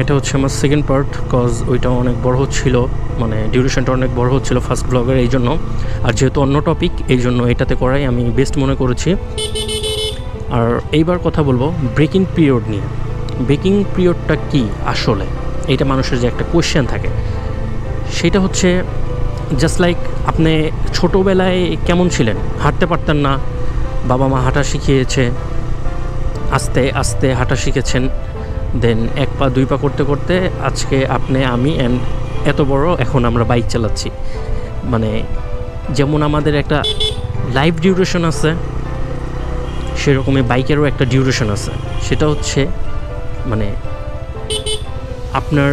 এটা হচ্ছে আমার সেকেন্ড পার্ট কজ ওইটা অনেক বড় হচ্ছিল মানে ডিউরেশনটা অনেক বড় হচ্ছিল ফার্স্ট ব্লগের এই জন্য আর যেহেতু অন্য টপিক এই জন্য এটাতে করাই আমি বেস্ট মনে করেছি। আর এইবার কথা বলব ব্রেকিং পিরিয়ড নিয়ে। ব্রেকিং পিরিয়ডটা কি আসলে? এটা মানুষের যে একটা কোয়েশ্চেন থাকে। সেটা হচ্ছে জাস্ট লাইক আপনি ছোটোবেলায় কেমন ছিলেন? হাঁটতে পারতেন না বাবা মা হাঁটা শিখিয়েছে, আস্তে আস্তে হাঁটা শিখেছেন। দেন এক পা, দুই পা করতে করতে আজকে আপনি, আমি অ্যান্ড এত বড়, এখন আমরা বাইক চালাচ্ছি। মানে যেমন আমাদের একটা লাইফ ডিউরেশন আছে, সেরকমই বাইকেরও একটা ডিউরেশন আছে। সেটা হচ্ছে মানে আপনার,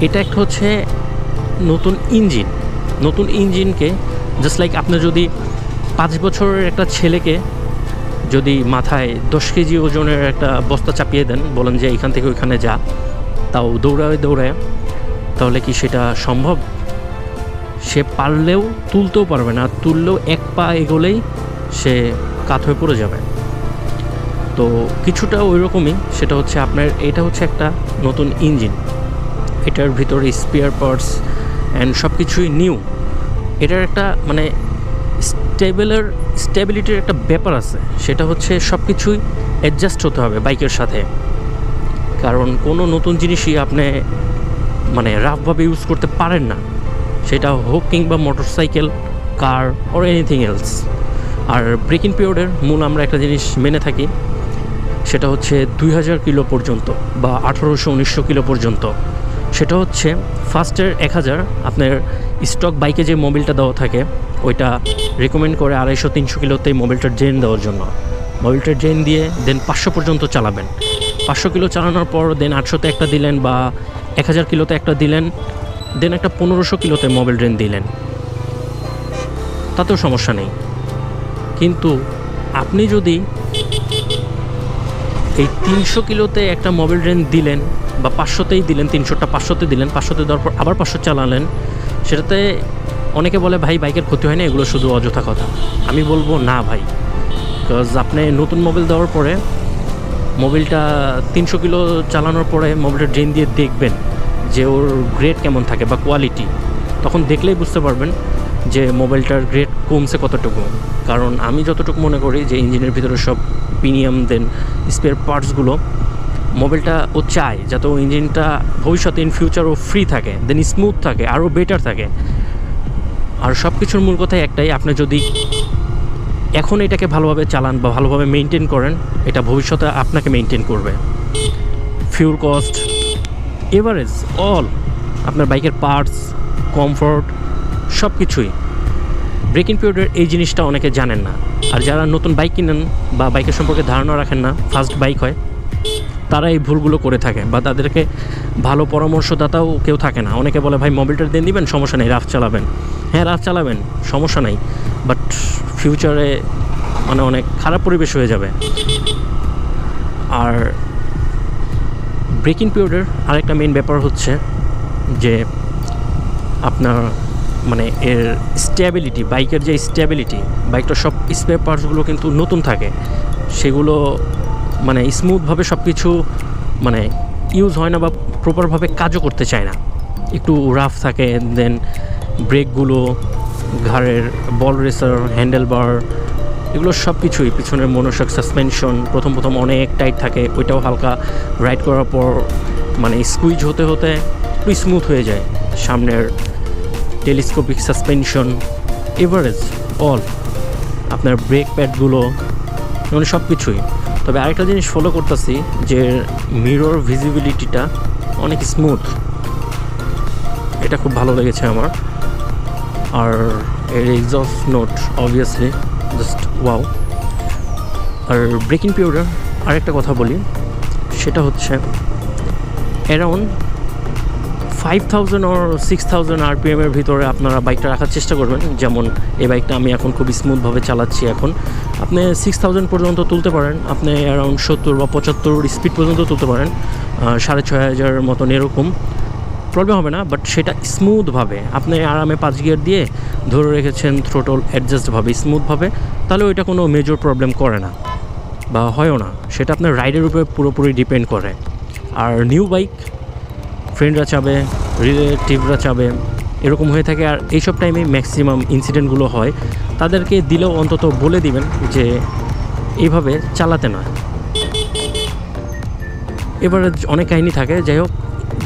এটা একটা হচ্ছে নতুন ইঞ্জিন নতুন ইঞ্জিনকে জাস্ট লাইক আপনি যদি পাঁচ বছরের একটা ছেলেকে যদি মাথায় দশ কেজি ওজনের একটা বস্তা চাপিয়ে দেন, বলেন যে এখান থেকে ওইখানে যা, তাও দৌড়ায় দৌড়ায়, তাহলে কি সেটা সম্ভব? সে পারলেও তুলতেও পারবে না তুললেও এক পা এগোলেই সে কাত হয়ে পড়ে যাবে। তো কিছুটা ওই রকমই, সেটা হচ্ছে আপনার, এটা হচ্ছে একটা নতুন ইঞ্জিন। এটার ভিতরে স্পেয়ার পার্টস অ্যান্ড সব কিছুই নিউ এটার একটা মানে স্টেবলের, স্টেবিলিটির একটা ব্যাপার আছে। সেটা হচ্ছে সব কিছুই অ্যাডজাস্ট হতে হবে বাইকের সাথে। কারণ কোনো নতুন জিনিসই আপনি মানে রাফভাবে ইউজ করতে পারেন না। সেটা হোক কিংবা motorcycle car or anything else R braking পিরিয়ডের মূল আমরা একটা জিনিস মেনে থাকি, সেটা হচ্ছে দুই হাজার কিলো পর্যন্ত বা আঠারোশো, উনিশশো কিলো পর্যন্ত। সেটা হচ্ছে ফার্স্টের এক হাজার, আপনার স্টক বাইকে যে মোবিলটা দেওয়া থাকে, ওইটা রেকমেন্ড করে আড়াইশো, তিনশো কিলোতেই মোবিলটার ড্রেন দেওয়ার জন্য। মোবিলটার ড্রেন দিয়ে দেন পাঁচশো পর্যন্ত চালাবেন। পাঁচশো কিলো চালানোর পর দেন আটশোতে একটা দিলেন বা এক হাজার কিলোতে একটা দিলেন দেন একটা পনেরোশো কিলোতে মোবিল ড্রেন দিলেন। তাতেও সমস্যা নেই। কিন্তু আপনি যদি এই তিনশো কিলোতে একটা মোবিল ড্রেন দিলেন বা পাঁচশোতেই দিলেন, তিনশোটা পাঁচশোতে দিলেন, পাঁচশোতে দেওয়ার পর আবার পাঁচশো চালালেন। সেটাতে অনেকে বলে, ভাই, বাইকের ক্ষতি হয় না এগুলো শুধু অযথা কথা। আমি বলব, না ভাই বিকজ আপনি নতুন মোবাইল দেওয়ার পরে, মোবিলটা তিনশো কিলো চালানোর পরে মোবিলটা ড্রেন দিয়ে দেখবেন যে ওর গ্রেড কেমন থাকে বা কোয়ালিটি তখন দেখলেই বুঝতে পারবেন যে মোবাইলটার গ্রেড কমছে কতটুকু। কারণ আমি যতটুকু মনে করি যে, ইঞ্জিনের ভিতরে সব প্রিমিয়াম দেন স্পেয়ার পার্টসগুলো মোবাইলটা ও চায় যাতে ও ইঞ্জিনটা ভবিষ্যতে ইন ফিউচার ও ফ্রি থাকে দেন স্মুথ থাকে আরও বেটার থাকে। আর সব কিছুর মূল কথাই একটাই, আপনি যদি এখন এটাকে ভালোভাবে চালান বা ভালোভাবে মেনটেন করেন, এটা ভবিষ্যতে আপনাকে মেনটেন করবে। ফিউল কস্ট এভারেজ অল আপনার বাইকের পার্টস কমফোর্ট সব কিছুই ব্রেকিং পিরিয়ডের এই জিনিসটা অনেকে জানেন না। আর যারা নতুন বাইক কিনেন বা বাইকের সম্পর্কে ধারণা রাখেন না ফার্স্ট বাইক হয় তারা এই ভুলগুলো করে থাকে বা তাদেরকে ভালো পরামর্শদাতাও কেউ থাকে না। অনেকে বলে, ভাই মোবিলটা দিয়ে দিবেন, সমস্যা নেই, রাফ চালাবেন। হ্যাঁ রাফ চালাবেন, সমস্যা নাই বাট ফিউচারে মানে অনেক খারাপ পরিবেশ হয়ে যাবে। আর ব্রেকিং পিরিয়ডের আরেকটা মেইন ব্যাপার হচ্ছে যে আপনার মানে এর স্ট্যাবিলিটি বাইকের যে স্ট্যাবিলিটি বাইকটার সব স্পেয়ার পার্টসগুলো কিন্তু নতুন থাকে। সেগুলো মানে স্মুথভাবে সব কিছু মানে ইউজ হয় না বা প্রপারভাবে কাজও করতে চায় না। একটু রাফ থাকে দেন ব্রেকগুলো ঘাড়ের বল রেসার হ্যান্ডেল বার এগুলো সব কিছুই পিছনের মনোসক সাসপেনশন প্রথম প্রথম অনেক টাইট থাকে, ওইটাও হালকা রাইড করার পর মানে স্কুইজ হতে হতে একটু স্মুথ হয়ে যায়। সামনের টেলিস্কোপিক সাসপেনশন এভারেজ অল আপনার ব্রেক প্যাডগুলো মানে সব কিছুই তবে আরেকটা জিনিস ফলো করতেছি যে মিরর ভিজিবিলিটিটা অনেক স্মুথ এটা খুব ভালো লেগেছে আমার। আর এর exhaust note obviously just wow আর ব্রেকিং পিরিয়ডের আরেকটা কথা বলি, সেটা হচ্ছে around five thousand or six thousand আরপিএমের ভিতরে আপনারা বাইকটা রাখার চেষ্টা করবেন। যেমন এই বাইকটা আমি এখন খুব স্মুথভাবে চালাচ্ছি এখন। আপনি সিক্স থাউজেন্ড পর্যন্ত তুলতে পারেন। আপনি অ্যারাউন্ড সত্তর বা পঁচাত্তর স্পিড পর্যন্ত তুলতে পারেন। সাড়ে ছয় হাজার মতন এরকম। প্রবলেম হবে না বাট সেটা স্মুথভাবে আপনি আরামে পাঁচ গিয়ার দিয়ে ধরে রেখেছেন থ্রোটল অ্যাডজাস্টভাবে স্মুথভাবে তাহলে ওইটা কোনো মেজর প্রবলেম করে না বা হয়ও না। সেটা আপনার রাইডের উপরে পুরোপুরি ডিপেন্ড করে। আর নিউ বাইক ফ্রেন্ডরা চাবে রিলেটিভরা চাবে, এরকম হয়ে থাকে। আর এইসব টাইমে ম্যাক্সিমাম ইনসিডেন্টগুলো হয়, তাদেরকে দিলেও অন্তত বলে দিবেন যে, এইভাবে চালাতে না এবারে অনেক কাহিনী থাকে, যাই হোক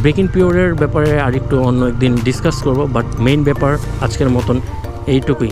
ব্রেকিং পিরিয়ডের ব্যাপারে আরেকটু অন্য একদিন ডিসকাস করব বাট মেইন ব্যাপার আজকের মতন এইটুকুই।